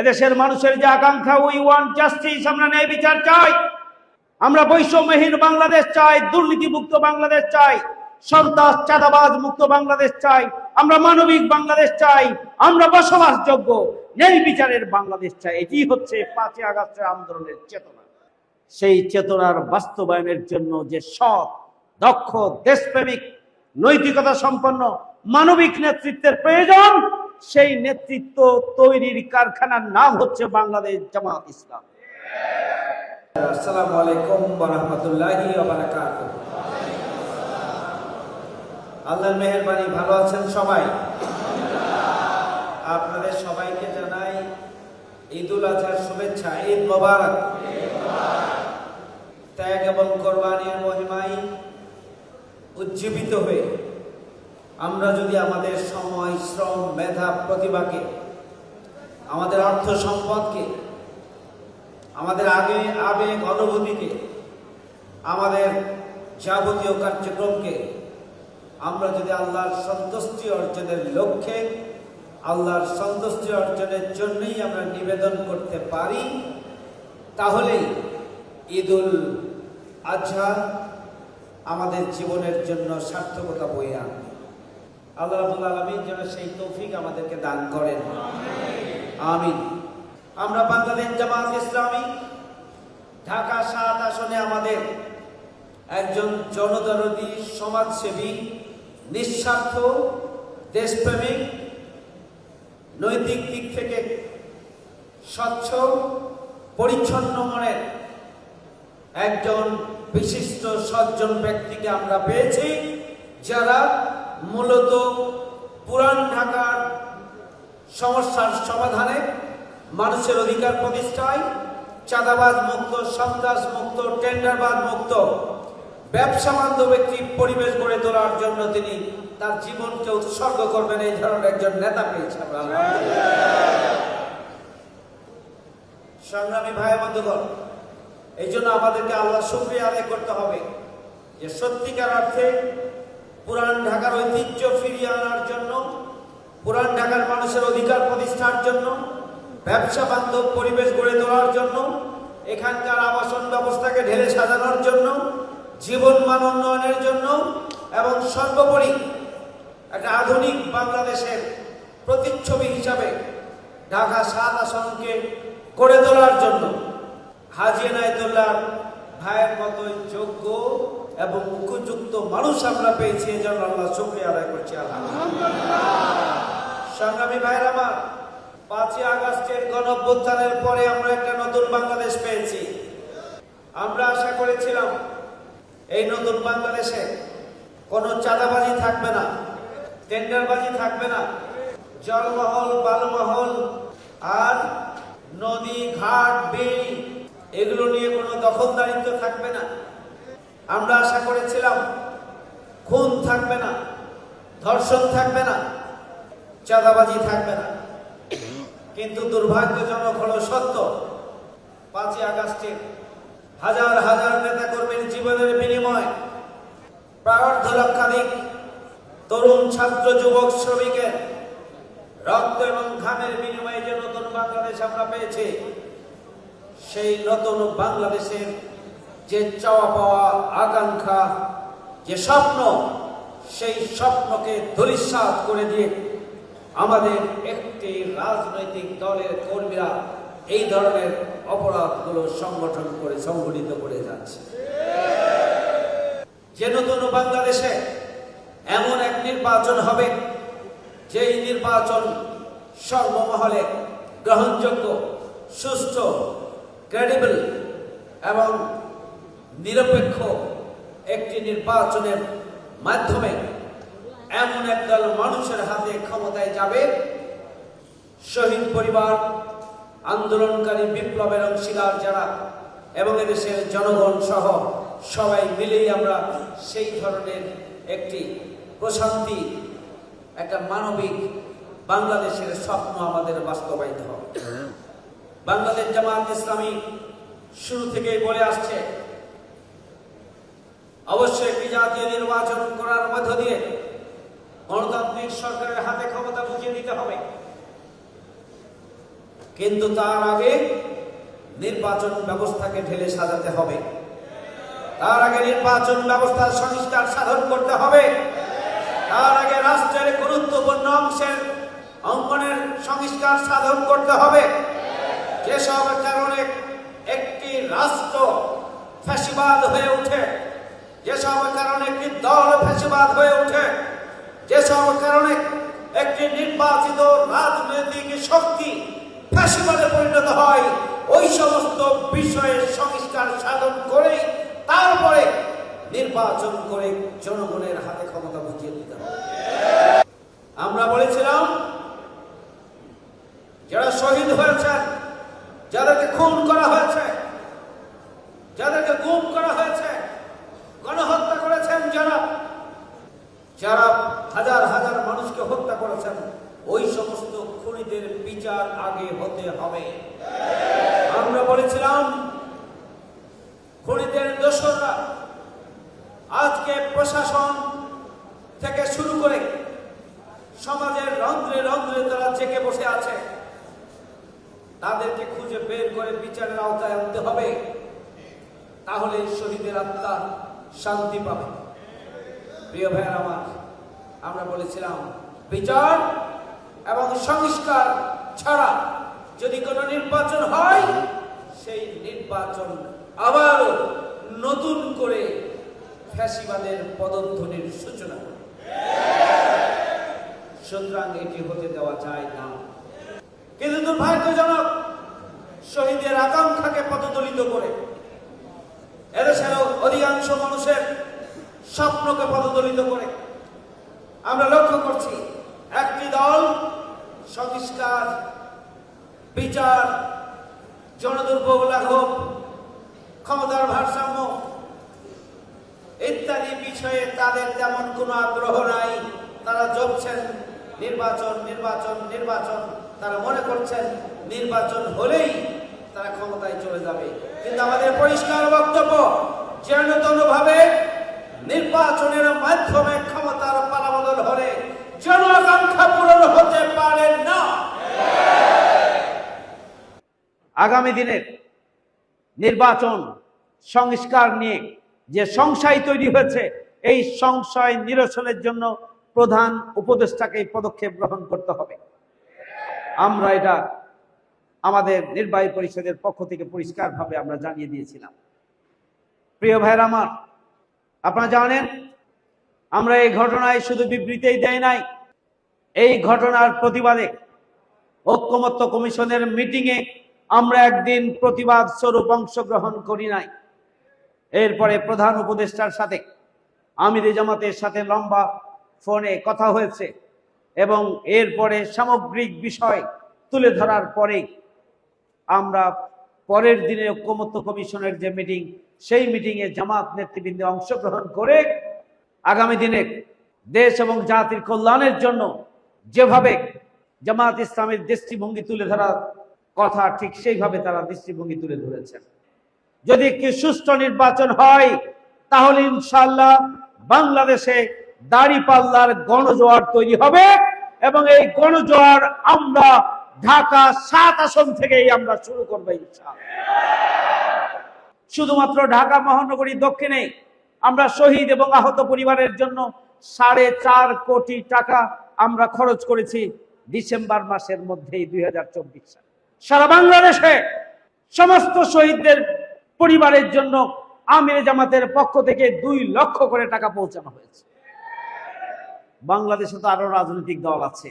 এদেশের মানুষের যে আকাঙ্ক্ষা উই ওয়ান জাস্টিস আমরা ন্যায় বিচার চাই। আমরা বৈষম্যহীন বাংলাদেশ চাই, দুর্নীতিমুক্ত বাংলাদেশ চাই, সন্ত্রাস, চাঁদাবাজ মুক্ত বাংলাদেশ চাই, আমরা মানবিক বাংলাদেশ চাই, আমরা বসবাসযোগ্য, ন্যায় বিচারের বাংলাদেশ চাই। এটি হচ্ছে পাঁচই আগস্টের আন্দোলনের চেতনা। সেই চেতনার বাস্তবায়নের জন্য যে সৎ, দক্ষ, দেশপ্রেমিক, নৈতিকতা সম্পন্ন, মানবিক নেতৃত্বের প্রয়োজন সেই নেতৃত্ব তৈরির কারখানার নাম হচ্ছে বাংলাদেশ জামাত ইসলাম। আসসালামু আলাইকুম ওরহমতুল্লাহি ওবারাকাতুহু আল্লাহর মেহেরবানি, ভালো আছেন সবাই? আপনাদের সবাইকে জানাই ঈদুল আজহার শুভেচ্ছা, ঈদ মোবারক। ত্যাগ এবং কোরবানির মহিমায় উজ্জীবিত হয়ে আমরা যদি আমাদের সময়, শ্রম, মেধা, প্রতিভাকে, আমাদের অর্থ সম্পদকে, আমাদের আগে, আবেগ, অনুভূতিকে, আমাদের যাবতীয় কার্যক্রমকে আমরা যদি আল্লাহর সন্তুষ্টি অর্জনের লক্ষ্যে, আল্লাহর সন্তুষ্টি অর্জনের জন্যই আমরা নিবেদন করতে পারি, তাহলেই ঈদুল আজহা আমাদের জীবনের জন্য সার্থকতা বয়ে আনবে। আল্লাহ রাবুল আলমীর যেন সেই তৌফিক আমাদেরকে দান করেন। আমিন। আমরা বাংলাদেশ জামাত ইসলামী, ঢাকা সাত আসনে আমাদের একজন জনদরদী সমাজসেবী, নিঃস্বার্থ, দেশপ্রেমিক, নৈতিক দিক থেকে স্বচ্ছ, পরিচ্ছন্ন মনের একজন বিশিষ্ট সজ্জন ব্যক্তিকে আমরা পেয়েছি, যারা মূলত পুরান ঢাকার সমস্যার সমাধানে মানুষের অধিকার প্রতিষ্ঠায় চাঁদাবাজ মুক্ত, সন্ত্রাস মুক্ত, টেন্ডারবাজ মুক্ত, ব্যবসা বান্ধব একটি পরিবেশ গড়ে তোলার জন্য তিনি তার জীবনকে উৎসর্গ করবেন এই ধরনের একজন নেতা পেয়েছে আমরা আলহামদুলিল্লাহ। সংগ্রামী ভাই বন্ধুগণ, এই জন্য আমাদেরকে আল্লাহ শুক্রিয়া আদায় করতে হবে যে সত্যিকার অর্থে পুরান ঢাকার ঐতিহ্য ফিরিয়ে আনার জন্য, পুরান ঢাকার মানুষের অধিকার প্রতিষ্ঠার জন্য, ব্যবসা বান্ধব পরিবেশ গড়ে তোলার জন্য, এখানকার আবাসন ব্যবস্থাকে ঢেলে সাজানোর জন্য, জীবন মান উন্নয়নের জন্য, এবং সর্বোপরি একটা আধুনিক বাংলাদেশের প্রতিচ্ছবি হিসাবে ঢাকা সাত আসনকে গড়ে তোলার জন্য হাজি নায়তুল্লাহ ভাইয়ের মতো যোগ্য। এবং উপযুক্ত মানুষ আমরা পেয়েছি, এই জন্য আল্লাহ শুক্রিয়া আদায় করছি সংগ্রামী ভাইয়ের আমার, পাঁচই আগস্টের গণ অভ্যুত্থানের পরে আমরা একটা নতুন বাংলাদেশ পেয়েছি। আমরা আশা করেছিলাম, এই নতুন বাংলাদেশে কোনো চাঁদাবাজি থাকবে না, টেন্ডারবাজি থাকবে না, জলমহল, বালমহল, আর নদী, ঘাট, বিল, এগুলো নিয়ে কোনো দখলদারিত্ব থাকবে না। আমরা আশা করেছিলাম, খুন থাকবে না, ধর্ষণ থাকবে না, চাঁদাবাজি থাকবে না। কিন্তু দুর্ভাগ্যজনক হলো সত্য, পাঁচই আগস্টে হাজার হাজার নেতা কর্মীর জীবনের বিনিময় প্রার্থ লক্ষাধিক তরুণ ছাত্র যুবক শ্রমিকের রক্ত এবং ঘামের বিনিময়ে যে নতুন বাংলাদেশ আমরা পেয়েছি, সেই নতুন বাংলাদেশের যে চাওয়া পাওয়া আকাঙ্ক্ষা, যে স্বপ্ন, সেই স্বপ্নকে ধরিসাৎ করে দিয়ে আমাদের একটি রাজনৈতিক দলের কর্মীরা এই ধরনের অপরাধগুলো সংগঠন করে সংগঠিত করে যাচ্ছে। যে নতুন বাংলাদেশে এমন এক নির্বাচন হবে, যেই নির্বাচন সর্বমহলে গ্রহণযোগ্য সুস্থ ক্রেডিবল এবং নিরপেক্ষ একটি নির্বাচনের মাধ্যমে এমন একদল মানুষের হাতে ক্ষমতায় যাবে। শহীদ পরিবার, আন্দোলনকারী বিপ্লবের অংশীদার যারা, এবং এদেশের জনগণ সহ সবাই মিলেই আমরা সেই ধরনের একটি প্রশান্তি, একটা মানবিক বাংলাদেশের স্বপ্ন আমাদের বাস্তবায়িত হবে। বাংলাদেশ জামাত ইসলামী শুরু থেকেই বলে আসছে অবশ্যই একটি জাতীয় নির্বাচন করার মধ্য দিয়ে গণতান্ত্রিক সরকারের হাতে ক্ষমতা বুঝিয়ে দিতে হবে। কিন্তু তার আগে নির্বাচন ব্যবস্থাকে ঢেলে সাজাতে হবে। তার আগে নির্বাচন ব্যবস্থার সংস্কার সাধন করতে হবে। তার আগে রাষ্ট্রের গুরুত্বপূর্ণ অংশের অঙ্গনের সংস্কার সাধন করতে হবে। যেসব কারণে একটি রাষ্ট্র ফ্যাসিবাদ হয়ে ওঠে যেসব কারণে একটি দল ফ্যাসিবাদ হয়ে ওঠে, যেসব কারণে একটি নির্বাচিত রাজনৈতিক শক্তি ফ্যাসিবাদে পরিণত হয়, ওই সমস্ত বিষয়ের সংস্কার সাধন করে তারপরে নির্বাচন করে জনগণের হাতে ক্ষমতা বুঝিয়ে দিতে হবে। আমরা বলেছিলাম, যারা শহীদ হয়েছেন, যাদেরকে খুন করা হয়েছে, যাদেরকে গুম করা হয়েছে গণহত্যা করেছেন যারা যারা হাজার হাজার মানুষকে হত্যা করেছেন, ওই সমস্ত খুনিদের বিচার আগে হতে হবে। আমরা বলেছিলাম, খুনিদের দোষরা আজকে প্রশাসন থেকে শুরু করে সমাজের রন্ধ্রে রন্ধ্রে তারা জেগে বসে আছে। তাদেরকে খুঁজে বের করে বিচারের আওতায় আনতে হবে। তাহলে শহীদের আত্মা শান্তি পাবে। প্রিয় ভাইয়ের আমার আমরা বলেছিলাম, বিচার এবং সংস্কার ছাড়া যদি কোনো নির্বাচন হয়, সেই নির্বাচন আবারও নতুন করে ফ্যাসিবাদের পদধ্বনির সূচনা সুতরাং এটি হতে দেওয়া যায় না। কিন্তু দুর্ভাগ্যজনক শহীদের আকাঙ্ক্ষাকে পদদলিত করে এদেশের অধিকাংশ মানুষের স্বপ্নকে পদদলিত করে আমরা লক্ষ্য করছি, একটি দল সংস্কার বিচার, জনদুর্ভোগ লাঘব, ক্ষমতার ভারসাম্য ইত্যাদি বিষয়ে তাদের তেমন কোনো আগ্রহ নাই। তারা জপছেন নির্বাচন নির্বাচন নির্বাচন। তারা মনে করছেন নির্বাচন হলেই তারা ক্ষমতায় চলে যাবে। কিন্তু আমাদের পরিষ্কার বক্তব্য, যেন যেনতনভাবে নির্বাচনের মাধ্যমে জন আকাঙ্ক্ষা পূরণ হতে পারে না। আগামী দিনের নির্বাচন সংস্কার নিয়ে যে সংশয় তৈরি হয়েছে, এই সংশয় নিরসনের জন্য প্রধান উপদেষ্টাকে পদক্ষেপ গ্রহণ করতে হবে। আমরা এটা আমাদের নির্বাহী পরিষদের পক্ষ থেকে পরিষ্কারভাবে আমরা জানিয়ে দিয়েছিলাম। প্রিয় ভাইয়ের আমার, আপনারা জানেন আমরা এই ঘটনায় শুধু বিবৃতিই দেয় নাই, এই ঘটনার প্রতিবাদে ঐক্যমত্য কমিশনের মিটিংয়ে আমরা একদিন প্রতিবাদ স্বরূপ অংশগ্রহণ করি নাই। এরপরে প্রধান উপদেষ্টার সাথে আমিরে জামাতের সাথে লম্বা ফোনে কথা হয়েছে এবং এরপরে সামগ্রিক বিষয় তুলে ধরার পরে আমরা পরের দিনে ঐক্যমত্য কমিশনের যে মিটিং, সেই মিটিংয়ে জামাত নেতৃবৃন্দে অংশগ্রহণ করে আগামী দিনে দেশ এবং জাতির কল্যাণের জন্য যেভাবে জামাত ইসলামের দৃষ্টিভঙ্গি তুলে ধরার কথা, ঠিক সেইভাবে তারা দৃষ্টিভঙ্গি তুলে ধরেছেন। যদি একটি সুষ্ঠু নির্বাচন হয়, তাহলে ইনশাল্লাহ বাংলাদেশে দাড়ি পাল্লার গণজোয়ার তৈরি হবে এবং এই গণজোয়ার আমরা ঢাকা সাত আসন থেকেই আমরা শুরু করব ইনশাল্লাহ শুধুমাত্র ঢাকা মহানগরী দক্ষিণে আমরা শহীদ এবং আহত পরিবারের জন্য সাড়ে চার কোটি টাকা আমরা খরচ করেছি ডিসেম্বর মাসের মধ্যেই দুই সাল। সারা বাংলাদেশে সমস্ত শহীদদের পরিবারের জন্য আমির জামাতের পক্ষ থেকে দুই লক্ষ করে টাকা পৌঁছানো হয়েছে। বাংলাদেশে তো আরও রাজনৈতিক দল আছে।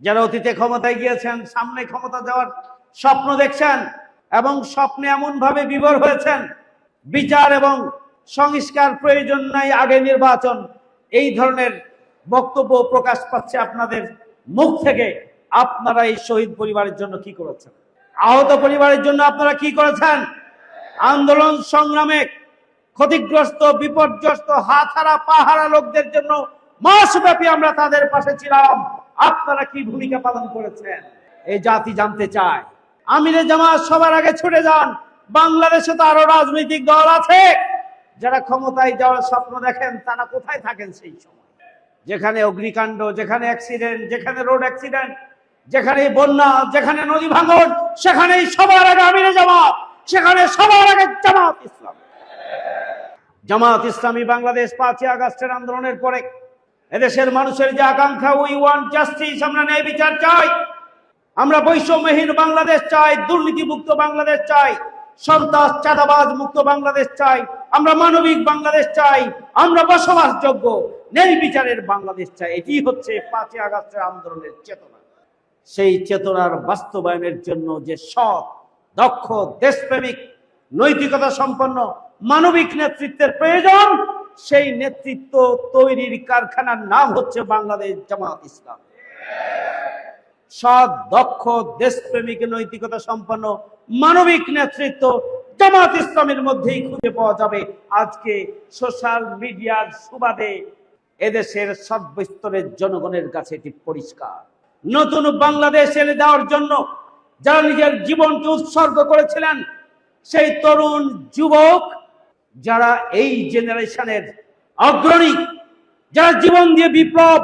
যারা অতীতে ক্ষমতায় গিয়েছেন, সামনে ক্ষমতা দেওয়ার স্বপ্ন দেখছেন এবং স্বপ্নে এমন ভাবে বিভোর হয়েছেন, বিচার এবং সংস্কার প্রয়োজন নাই আগে নির্বাচন। এই ধরনের বক্তব্য প্রকাশ পাচ্ছে আপনাদের মুখ থেকে। আপনারা এই শহীদ পরিবারের জন্য কি করেছেন? আহত পরিবারের জন্য আপনারা কি করেছেন? আন্দোলন সংগ্রামে ক্ষতিগ্রস্ত, বিপর্যস্ত, হাতহারা, পাহারা লোকদের জন্য মাসব্যাপী আমরা তাদের পাশে ছিলাম। আপনারা কি ভূমিকা পালন করেছেন? এই জাতি জানতে চায়। আমিরে জামাত সবার আগে ছুটে যান। বাংলাদেশে তো আরও রাজনৈতিক দল আছে। যারা ক্ষমতায় যাওয়ার স্বপ্ন দেখেন, তারা কোথায় থাকেন সেই সময়? যেখানে অগ্নিকাণ্ড, যেখানে অ্যাক্সিডেন্ট যেখানে রোড অ্যাক্সিডেন্ট যেখানে বন্যা, যেখানে নদী ভাঙন, সেখানেই সবার আগে আমিরে জামাত, সেখানে সবার আগে জামাত ইসলাম। জামাত ইসলামী বাংলাদেশ পাঁচই আগস্টের আন্দোলনের পরে এদেশের মানুষের যে আকাঙ্ক্ষা উই ওয়ান্ট জাস্টিস আমরা ন্যায় বিচার চাই। আমরা বৈষম্যহীন বাংলাদেশ চাই, দুর্নীতিমুক্ত বাংলাদেশ চাই, সন্ত্রাস, চাঁদাবাজ মুক্ত বাংলাদেশ চাই। আমরা মানবিক বাংলাদেশ চাই, আমরা বসবাসযোগ্য, ন্যায় বিচারের বাংলাদেশ চাই। এটি হচ্ছে পাঁচই আগস্টের আন্দোলনের চেতনা। সেই চেতনার বাস্তবায়নের জন্য যে সৎ, দক্ষ, দেশপ্রেমিক, নৈতিকতা সম্পন্ন, মানবিক নেতৃত্বের প্রয়োজন, সেই নেতৃত্ব তৈরির কারখানার নাম হচ্ছে বাংলাদেশ জামাত ইসলাম। সৎ, দক্ষ, দেশপ্রেমিক, নৈতিকতা সম্পন্ন মানবিক নেতৃত্ব জামাত ইসলামের মধ্যেই খুঁজে পাওয়া যাবে আজকে সোশ্যাল মিডিয়ার সুবাদে এদেশের সর্বস্তরের জনগণের কাছে এটি পরিষ্কার। নতুন বাংলাদেশ এনে দেওয়ার জন্য যারা নিজের জীবনকে উৎসর্গ করেছিলেন, সেই তরুণ যুবক, যারা এই জেনারেশনের অগ্রণী, যারা জীবন দিয়ে বিপ্লব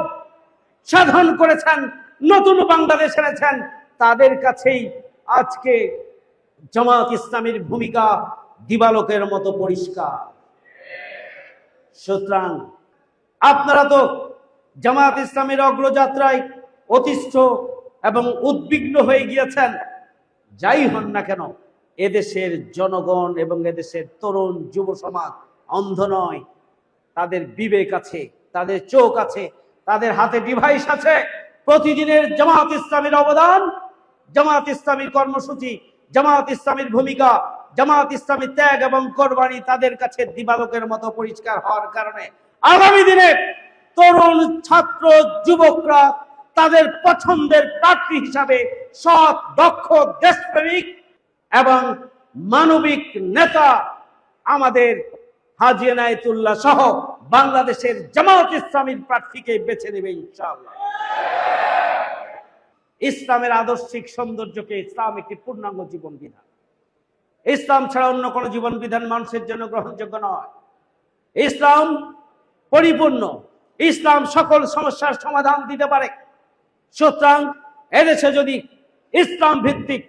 সাধন করেছেন, নতুন বাংলাদেশ এনেছেন, তাদের কাছেই আজকে জামাত ইসলামের ভূমিকা দিবালোকের মতো পরিষ্কার। সুতরাং আপনারা তো জামাত ইসলামের অগ্রযাত্রায় অতিষ্ঠ এবং উদ্বিগ্ন হয়ে গিয়েছেন। যাই হন না কেন, এদেশের জনগণ এবং এদেশের তরুণ যুব সমাজ অন্ধ নয়। তাদের বিবেক আছে, তাদের চোখ আছে, তাদের হাতে ডিভাইস আছে। প্রতিদিনের জামাত ইসলামের অবদান, জামাত ইসলামীর কর্মসূচি জামাত ইসলামীর ভূমিকা, জামাত ইসলামী ত্যাগ এবং কোরবানি তাদের কাছে দিবালোকের মতো পরিষ্কার হওয়ার কারণে আগামী দিনে তরুণ ছাত্র, যুবকরা তাদের পছন্দের প্রার্থী হিসাবে সৎ, দক্ষ, দেশপ্রেমিক এবং মানবিক নেতা আমাদের হাজি এনায়েতুল্লাহ সহ বাংলাদেশের জামাত ইসলামীর প্রার্থীকে বেছে নেবে ইনশাআল্লাহ। ইসলামের আদর্শিক সৌন্দর্যকে ইসলাম একটি পূর্ণাঙ্গ জীবন বিধান ইসলাম ছাড়া অন্য কোনো জীবন বিধান মানুষের জন্য গ্রহণযোগ্য নয়। ইসলাম পরিপূর্ণ। ইসলাম সকল সমস্যার সমাধান দিতে পারে। সুতরাং এদেশে যদি ইসলাম ভিত্তিক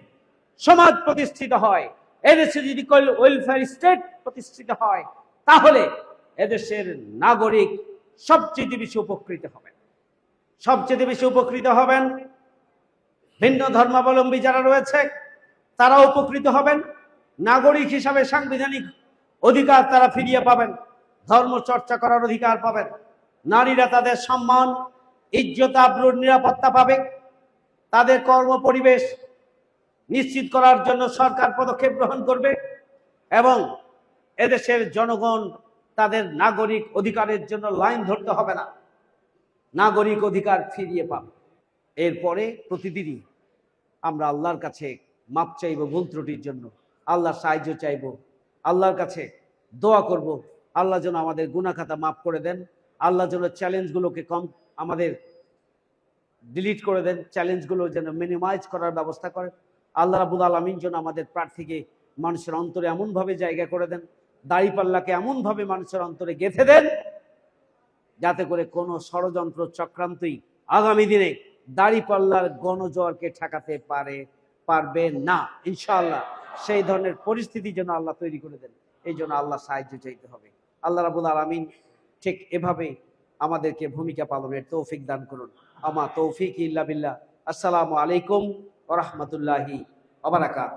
সমাজ প্রতিষ্ঠিত হয়, এদেশে যদি ওয়েলফেয়ার স্টেট প্রতিষ্ঠিত হয়, তাহলে এদেশের নাগরিক সবচেয়ে বেশি উপকৃত হবেন। সবচেয়ে বেশি উপকৃত হবেন ভিন্ন ধর্মাবলম্বী যারা রয়েছে তারা উপকৃত হবেন। নাগরিক হিসাবে সাংবিধানিক অধিকার তারা ফিরিয়ে পাবেন। ধর্ম চর্চা করার অধিকার পাবেন। নারীরা তাদের সম্মান, ইজ্জত, আব্রুর নিরাপত্তা পাবে। তাদের কর্ম পরিবেশ নিশ্চিত করার জন্য সরকার পদক্ষেপ গ্রহণ করবে এবং এদেশের জনগণ তাদের নাগরিক অধিকারের জন্য লাইন ধরতে হবে না। নাগরিক অধিকার ফিরিয়ে পাবে। এরপরে প্রতিদিনই আমরা আল্লাহর কাছে মাপ চাইব ভুল ত্রুটির জন্য। আল্লাহর সাহায্য চাইব। আল্লাহর কাছে দোয়া করব। আল্লাহ যেন আমাদের গুনাখাতা মাফ করে দেন। আল্লাহ যেন চ্যালেঞ্জগুলোকে কম আমাদের ডিলিট করে দেন। চ্যালেঞ্জগুলো যেন মিনিমাইজ করার ব্যবস্থা করেন। আল্লাহ রাবুল আলমিন যেন আমাদের প্রার্থীকে মানুষের অন্তরে এমনভাবে জায়গা করে দেন, দাড়িপাল্লাকে এমনভাবে মানুষের অন্তরে গেঁথে দেন, যাতে করে কোনো ষড়যন্ত্র চক্রান্তই আগামী দিনে দাড়িপাল্লার গণজোয়ারকে ঠেকাতে পারে, পারবে না। ইনশাআল্লাহ, সেই ধরনের পরিস্থিতি যেন আল্লাহ তৈরি করে দেন, এই জন্য আল্লাহ সাহায্য চাইতে হবে। আল্লাহ রাবুল আলমিন ঠিক এভাবে আমাদেরকে ভূমিকা পালনের তৌফিক দান করুন। আমা তৌফিক ইল্লা বিল্লাহ। আসসালামু আলাইকুম ওরহমতুল্লাহি আবরাকাত